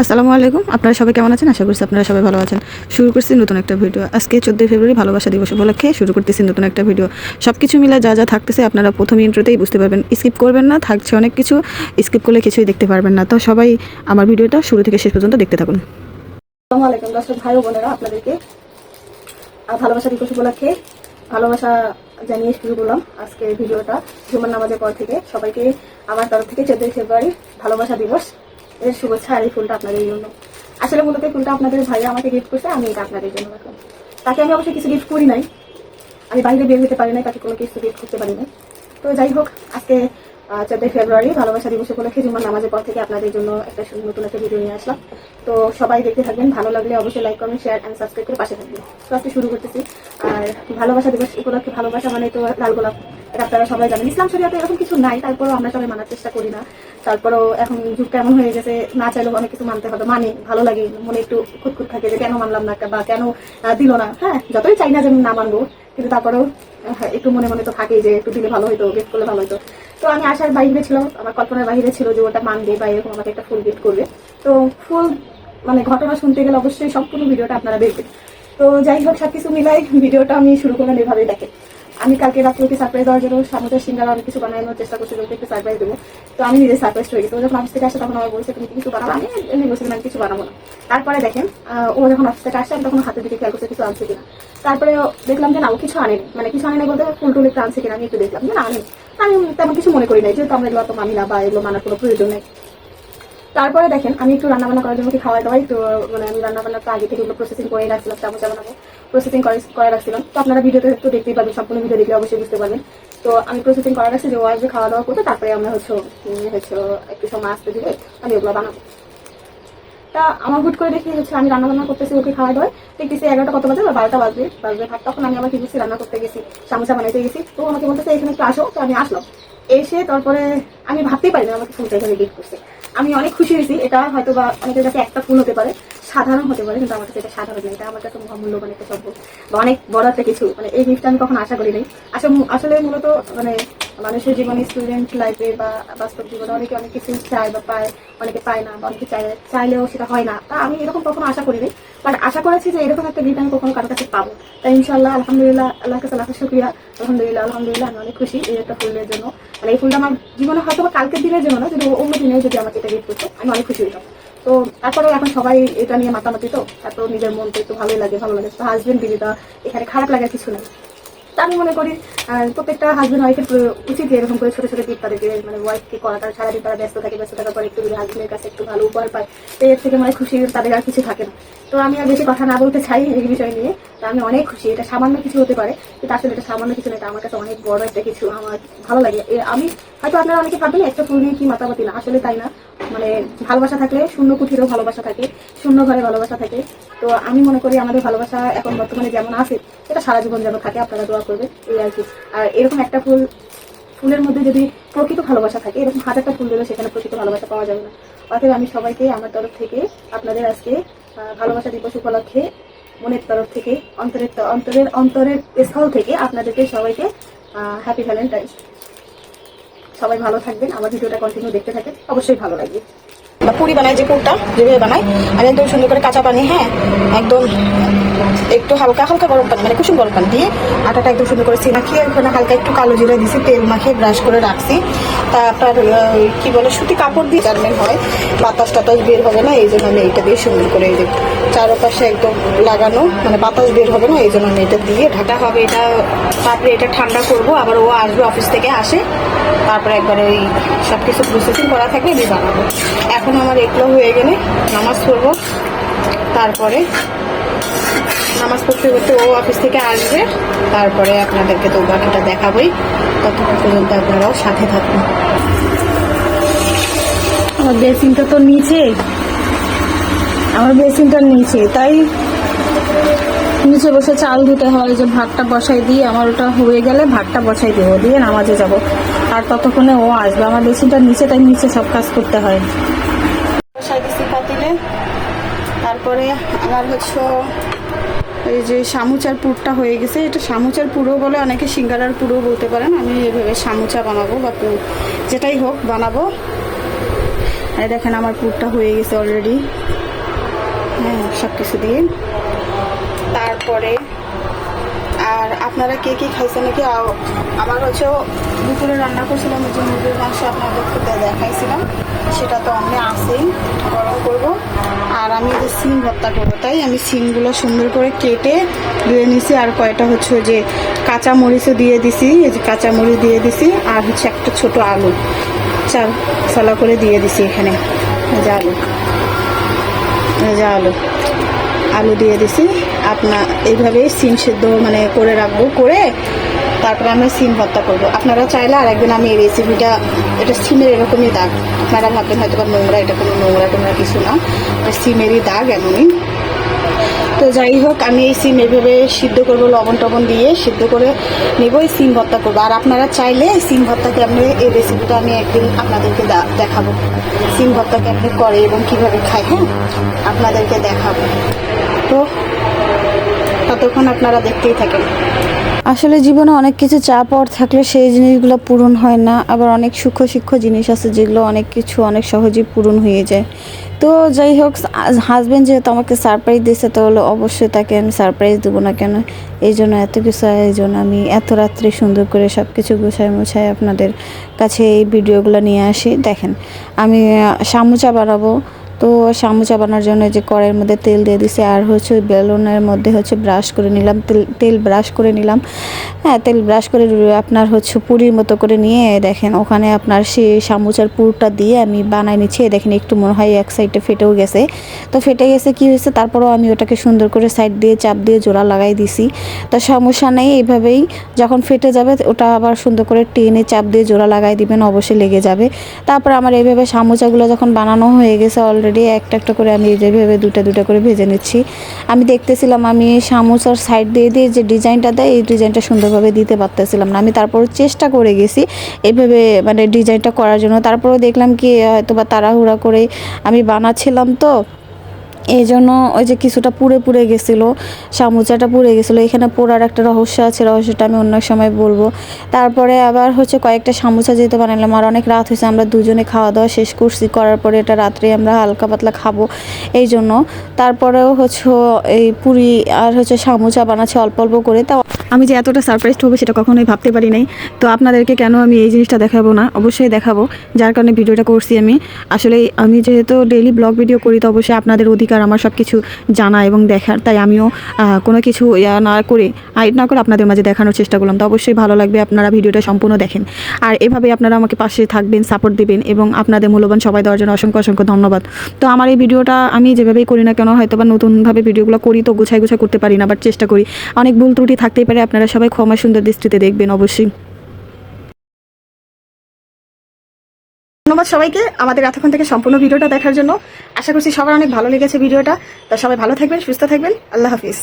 আসসালামু আলাইকুম। আপনারা সবাই কেমন আছেন? আশা করছি আপনারা সবাই ভালো আছেন। শুরু করছি নতুন একটা ভিডিও। আজকে চোদ্দোই ফেব্রুয়ারি, ভালোবাসা দিবস উপলক্ষে শুরু করতেছি নতুন একটা ভিডিও। সব কিছু মিলে যা যা থাকতেছে আপনারা প্রথম ইন্ট্রোতেই বুঝতে পারবেন। স্কিপ করবেন না, থাকছে অনেক কিছু। স্কিপ করলে কিছুই দেখতে পারবেন না। তো সবাই আমার ভিডিওটা শুরু থেকে শেষ পর্যন্ত দেখতে থাকুন। আসসালামু আলাইকুম, দর্শক ভাই বোনেরা, আপনাদেরকে ভালোবাসা দিবস উপলক্ষে ভালোবাসা জানিয়ে শুরু করলাম আজকে ভিডিওটা। জুমার নামাজের পর থেকে সবাইকে আমার তরফ থেকে চোদ্দই ফেব্রুয়ারি, ভালোবাসা দিবস। এর শুভেচ্ছা আর এই ফুলটা আপনাদের জন্য। আসলে মূলত ফুলটা আপনাদের ভাইয়া আমাকে গিফট করছে, আমি এটা আপনাদের জন্য রাখলাম। তাকে আমি অবশ্যই কিছু গিফট করি নাই। আমি বাইরে বের হতে পারি নাই, তাকে কোনো কিছু গিফট করতে পারি নাই। তো যাই হোক, আজকে চোদ্দই ফেব্রুয়ারি, ভালোবাসা দিবস উপলক্ষে জুমার নামাজের পর থেকে আপনাদের জন্য একটা নতুন একটা ভিডিও নিয়ে আসলাম। তো সবাই দেখতে থাকবেন, ভালো লাগলে অবশ্যই like comment share and subscribe করে পাশে থাকবেন। তো আজকে শুরু করতেছি। আর ভালোবাসা দিবস উপলক্ষে ভালোবাসা মানে তো লাল গোলাপ। আপনারা সবাই জানেন। ইসলাম শরিয়াতে এরকম কিছু নাই তারপরেও আমরা সবাই মানার চেষ্টা করি না। তারপরেও এখন যুগ কেমন হয়ে গেছে না চাইলেও অনেক কিছু মানতে হবে। মানে ভালো লাগে মনে একটু খুঁতখুত থাকে যে কেন মানলাম না বা কেন দিল না। হ্যাঁ যতই চাই না যে না মানবো কিন্তু তারপরেও আহ, একটু মনে মনে তো থাকেই যে একটু দিলে ভালো হতো গিফট করলে ভালো হতো তো আমি আশার বাইরে ছিল আমার কল্পনার বাইরে ছিল যে ওটা মানবে বা এরকম আমাকে একটা ফুল গিফট করবে। তো ফুল মানে ঘটনা শুনতে গেলে অবশ্যই সম্পূর্ণ ভিডিওটা আপনারা দেখবেন। তো যাই হোক সবকিছু মিলাই ভিডিওটা আমি শুরু করলাম এভাবেই দেখে আমি কালকে রাত্রে ওকে সারপ্রাইজ দেওয়ার জন্য সামুদ্রের সিঙ্গারা অনেক কিছু বানানোর চেষ্টা করছি ওকে একটু সারপ্রাইজ দেবো। তো আমি নিজে সারপ্রাইজ হয়ে গেছি। ও যখন অফিস থেকে আসে, তখন আমার বলছে, তুমি কিছু বানাবো? আমি এমনি বলছিলাম আমি কিছু বানাবো না। তারপরে দেখেন ও যখন অফিস থেকে আসে, আমি তখন হাতের দিকে খেয়াল করছে, কিছু আনছে কিনা? তারপরে দেখলাম যে, না, ও কিছু আনেনি। মানে কিছু আনেনি বলতে ফুল টুল একটু আনছে কিনা, আমি একটু দেখলাম যে, না, আনেনি। আমি তেমন কিছু মনে করি নাই, যেহেতু আমরা এগুলো তো মানি না বা এগুলো মানার কোনো প্রয়োজন নেই। তারপরে দেখেন, আমি একটু রান্না বান্না করার জন্য কি খাওয়াই দাওয়াই তো মানে আমি রান্না বান্না তো আগে থেকে এগুলো প্রসেসিং করে রাখছিলাম, চামচা বানাবো প্রসেসিং করে রাখছিলাম তো আপনারা ভিডিওতে একটু দেখতেই পাবেন সম্পূর্ণ ভিডিও দেখলে অবশ্যই বুঝতে পারবেন। তো আমি প্রসেসিং করে রাখছি যে ও আসবে, খাওয়া দাওয়া করতে, তারপরে আমরা হচ্ছে হচ্ছে, একটু সময় আসতে দিবে, আমি ওগুলো বানাবো। তা আমার হুট করে দেখি হচ্ছে আমি রান্না বান্না করতেছি ওকে খাওয়া দাওয়ায় দেখতেছি এগারোটা কত বাজে, বা বারোটা বাজবে বাজবে ভাত, তখন আমি আবার কি করছি রান্না করতে গেছি, সামোসা বানাইতে গেছি। তো আমাকে বলতেছে, এখানে একটু আসো। তো আমি আসলাম। এসে তারপরে আমি ভাবতেই পারি না আমাকে ফুলটা এখানে গিফট করছে। আমি অনেক খুশি হয়েছি। এটা হয়তো বা অনেকের কাছে একটা ফুল হতে পারে। সাধারণ হতে পারে, কিন্তু আমার কাছে এটা সাধারণ এটা আমার কাছে মহামূল্যবান একটা শব্দ বা অনেক বড় একটা কিছু। মানে এই গিফটটা আমি কখনো আশা করি নাই আসলে আসলে মূলত মানে মানুষের জীবনে স্টুডেন্ট লাইফে বা বাস্তব জীবনে অনেকে অনেক কিছু চায় বা পায়, অনেকে পায় না বা অনেকে চায়, চাইলেও সেটা হয় না। তা আমি এরকম কখনো আশা করিনি বাট আশা করেছি যে এরকম একটা গিফট আমি কখনো কারোর কাছে পাবো। তাই ইনশাল্লাহ আলহামদুলিল্লাহ আল্লাহ কাছে লাখ শুক্রিয়া। আলহামদুলিল্লাহ আলহামদুলিল্লাহ, আমি অনেক খুশি এই একটা ফুলের জন্য। মানে এই ফুলটা আমার জীবনে হয়তো বা কালকের দিনের জন্য না, যদি অন্য দিনে যদি আমাকে এটা গিফট করতো, আমি অনেক খুশি হইতাম। তো তারপরেও এখন সবাই এটা নিয়ে মাতামাতি তো তারপর নিজের মন তো একটু ভালোই লাগে, ভালো লাগে। তো হাজবেন্ড দিদিটা এখানে খারাপ লাগার কিছু নেই। আমি মনে করি প্রত্যেকটা হাজবেন্ড ওয়াইফের উচিত এরকম করে ছোট ছোট গিফট তাদেরকে মানে ওয়াইফকে করাটা, সারাদিন তারা ব্যস্ত থাকে, ব্যস্ত থাকার পর একটু যদি হাজবেন্ডের কাছে একটু ভালো উপহার পায়, তো এর থেকে মানে খুশি তাদের আর কিছু থাকে না। তো আমি আর বেশি কথা না বলতে চাই এই বিষয় নিয়ে, তো আমি অনেক খুশি। এটা সামান্য কিছু হতে পারে, কিন্তু আসলে এটা সামান্য কিছু না, এটা আমার কাছে অনেক বড় একটা কিছু। আমার ভালো লাগে। আমি, হয়তো আপনারা অনেকে ভাববেন, একটা ফুল নিয়ে কি মাতামাতি? না, আসলে তাই না। মানে ভালোবাসা থাকলে শূন্য কুঠিরও ভালোবাসা থাকে, শূন্য ঘরে ভালোবাসা থাকে। তো আমি মনে করি আমাদের ভালোবাসা এখন বর্তমানে যেমন আছে, এটা সারা জীবন যেন থাকে, আপনারা দোয়া করবে এই আর কি। আর এরকম একটা ফুল, ফুলের মধ্যে যদি প্রকৃত ভালোবাসা থাকে, এরকম হাজারটা ফুল দিলে সেখানে প্রকৃত ভালোবাসা পাওয়া যাবে না। অতএব আমি সবাইকে আমার তরফ থেকে, আপনাদের আজকে ভালোবাসা দিবস উপলক্ষে, মনের তরফ থেকে, অন্তরের অন্তরের অন্তরের স্থল থেকে আপনাদেরকে সবাইকে হ্যাপি ভ্যালেন্টাইন্স সবাই ভালো থাকবেন। আমার ভিডিওটা কন্টিনিউ দেখতে থাকেন। অবশ্যই ভালো লাগবে। পুরি বানাই যে পুরটা, যেভাবে বানাই আমি একদম সুন্দর করে কাঁচা পানি হ্যাঁ একদম একটু হালকা হালকা গরম পানি মানে কুসুম গরম পানি দিয়ে আটাটা একদম সুন্দর করে মাখিয়ে, ওখানে হালকা একটু কালো জিরা দিয়েছি তেল মাখিয়ে ব্রাশ করে রাখছি। তা আপনার কি বলে, সুতি কাপড় দিয়ে জানবেন হয়, বাতাস টাতাস বের হবে না, এই জন্য আমি এইটা দিয়ে সুন্দর করে এই যে চারপাশে একদম লাগানো মানে বাতাস বের হবে না, এই জন্য আমি এটা দিয়ে, ঢাকা হবে এটা, তারপরে এটা ঠান্ডা করব, আবার ও আসবে অফিস থেকে, আসে। তারপরে একবারে ওই সব কিছু প্রসেসিং করা থাকলে আমি বানাবো। এখন আমার এগুলো হয়ে গেলে নামাজ পড়ব। তারপরে নামাজ পড়তে পড়তে ও অফিস থেকে আসবে। তারপরে আপনাদেরকে তো বাকিটা দেখাবোই। ততক্ষণ পর্যন্ত আপনারাও সাথে থাকুন। আমার বেসিনটা তো নিচে। আমার বেসিনটা নিচে। তাই নিচে বসে চাল ধুতে হয়, যে ভাতটা বসাই দিয়ে আমার ওটা হয়ে গেলে ভাতটা বসাই দেবো। দিয়ে নামাজে যাব। আর ততক্ষণে ও আসবে। আমার বেসিনটা নিচে, তাই নিচে সব কাজ করতে হয়। তারপরে আমার হচ্ছে এই যে সামুচার পুরটা হয়ে গেছে। এটা সামুচার পুরো বলে অনেকে সিঙ্গারার পুরো বলতে পারেন। আমি এভাবে সামুচা বানাবো বা পুর যেটাই হোক বানাবো। এই দেখেন আমার পুরটা হয়ে গেছে অলরেডি হ্যাঁ সব কিছু দিয়ে। তারপরে আর আপনারা কে কে খাইছেন নাকি? আমার হচ্ছে দুপুরে রান্না করছিলাম যে মুরগির মাংস আপনাদেরকে দেখাইছিলাম। সেটা তো আমি আসেই গরম করব। আর আমি যে সিম ভর্তা করব, তাই আমি সিমগুলো সুন্দর করে কেটে ধুয়ে নিছি। আর কয়টা হচ্ছে যে কাঁচা মরিচও দিয়ে দিছি, এই যে কাঁচা মরিচ দিয়ে দিছি, আর হচ্ছে একটা ছোট আলু। চাল সলা করে দিয়ে দিছি এখানে। যে আলু। যে আলু। আলু দিয়ে দিছি। আপনার এইভাবেই সিম সেদ্ধ মানে করে রাখব, করে তারপরে আমরা সিম ভর্তা করব। আপনারা চাইলে আর একদিন আমি এই রেসিপিটা এটা সিমের এরকমই দাগ। আপনারা ভাববেন হয়তো বা নোংরা, এটা কোনো নোংরা টোংরা কিছু না। সিমেরই দাগ এমনই। তো যাই হোক, আমি এই সিম এভাবে সিদ্ধ করব, লবণ টবণ দিয়ে সিদ্ধ করে নেব, এই সিম ভর্তা করব। আর আপনারা চাইলে সিম ভর্তাকে আপনি এই রেসিপিটা আমি একদিন আপনাদেরকে দেখাবো। সিম ভর্তাকে আপনি করে এবং কীভাবে খায় হ্যাঁ? আপনাদেরকে দেখাবো। তো ততক্ষণ আপনারা দেখতেই থাকেন। আসলে জীবনে অনেক কিছু চাপ পর থাকলে সেই জিনিসগুলো পূরণ হয় না। আবার অনেক সূক্ষ্ম সূক্ষ্ম জিনিস আছে যেগুলো অনেক কিছু অনেক সহজেই পূরণ হয়ে যায়। তো যাই হোক হাজব্যান্ড যেহেতু আমাকে সারপ্রাইজ দিয়েছে, তাহলে অবশ্যই তাকে আমি সারপ্রাইজ দেবো না কেন? এই জন্য এত কিছু আয়োজন আমি এত রাত্রে সুন্দর করে সব কিছু গুছায় মুছায় আপনাদের কাছে এই ভিডিওগুলো নিয়ে আসি। দেখেন, আমি সামুচা বানাবো। তো সামুচা বানানোর জন্য যে কড়াইয়ের মধ্যে তেল দিয়ে দিছি, আর হচ্ছে ওই বেলুনের মধ্যে হচ্ছে ব্রাশ করে নিলাম, তেল তেল ব্রাশ করে নিলাম। হ্যাঁ তেল ব্রাশ করে আপনার হচ্ছে পুরীর মতো করে নিয়ে দেখেন, ওখানে আপনার সেই সামুচার পুরটা দিয়ে আমি বানাই নিচ্ছি। দেখেন, একটু মনে হয় এক সাইডে ফেটেও গেছে। তো ফেটে গেছে, কি হয়েছে? তারপরেও আমি ওটাকে সুন্দর করে সাইড দিয়ে চাপ দিয়ে জোড়া লাগাই দিছি। তো সমস্যা নেই, এইভাবেই যখন ফেটে যাবে, ওটা আবার সুন্দর করে টেনে চাপ দিয়ে জোড়া লাগাই দিবেন, অবশ্যই লেগে যাবে। তারপর আমার এইভাবে সামোচাগুলো যখন বানানো হয়ে গেছে অলরেডি একটা একটা করে আমি যেভাবে দুটা দুটা করে ভেজে নিচ্ছি। আমি দেখতেছিলাম আমি সামোসার সাইড দিয়ে দিয়ে যে ডিজাইনটা দেয়, এই ডিজাইনটা সুন্দরভাবে দিতে পারতেছিলাম না। আমি তারপর চেষ্টা করে গেছি এইভাবে মানে ডিজাইনটা করার জন্য। তারপরেও দেখলাম কি হয়তো বা তাড়াহুড়া করে আমি বানাচ্ছিলাম তো। এই জন্য ওই যে কিছুটা পুড়ে পুড়ে গেছিল, সামুচাটা পুড়ে গেছিল, এখানে পোড়ার একটা রহস্য আছে, রহস্যটা আমি অন্য সময় বলব। তারপরে আবার হচ্ছে কয়েকটা সামুচা যেতে বানালাম, আর অনেক রাত হয়েছে, আমরা দুজনে খাওয়া দাওয়া শেষ করছি, করার পরে এটা রাত্রে আমরা হালকা পাতলা খাব এই জন্য তারপরেও হচ্ছে এই পুরি আর হচ্ছে সামুচা বানাচ্ছে অল্প অল্প করে তা আমি যে এতটা সারপ্রাইজড হবে সেটা কখনোই ভাবতে পারি নাই। তো আপনাদেরকে কেন আমি এই জিনিসটা দেখাবো না? অবশ্যই দেখাবো, যার কারণে ভিডিওটা করছি আমি। আসলে আমি যেহেতু ডেইলি ব্লগ ভিডিও করি, তো অবশ্যই আপনাদের অধিকার আমার সব কিছু জানা এবং দেখার, তাই আমিও কোনো কিছু ইয়া না করে হাইড না করে আপনাদের মাঝে দেখানোর চেষ্টা করলাম। তো অবশ্যই ভালো লাগবে আপনারা ভিডিওটা সম্পূর্ণ দেখেন। আর এভাবে আপনারা আমাকে পাশে থাকবেন সাপোর্ট দিবেন এবং আপনাদের মূল্যবান সবাই দেওয়ার জন্য অসংখ্য অসংখ্য ধন্যবাদ। তো আমার এই ভিডিওটা আমি যেভাবেই করি না কেন হয়তো বা নতুনভাবে ভিডিওগুলো করি তো গুছাই গুছাই করতে পারি না বাট চেষ্টা করি। অনেক ভুল ত্রুটি থাকতেই পারে, আপনারা সবাই ক্ষমা সুন্দর দৃষ্টিতে দেখবেন অবশ্যই। ধন্যবাদ সবাইকে আমাদের এতক্ষণ থেকে সম্পূর্ণ ভিডিওটা দেখার জন্য। আশা করছি সবার অনেক ভালো লেগেছে ভিডিওটা। তা সবাই ভালো থাকবেন, সুস্থ থাকবেন। আল্লাহ হাফিজ।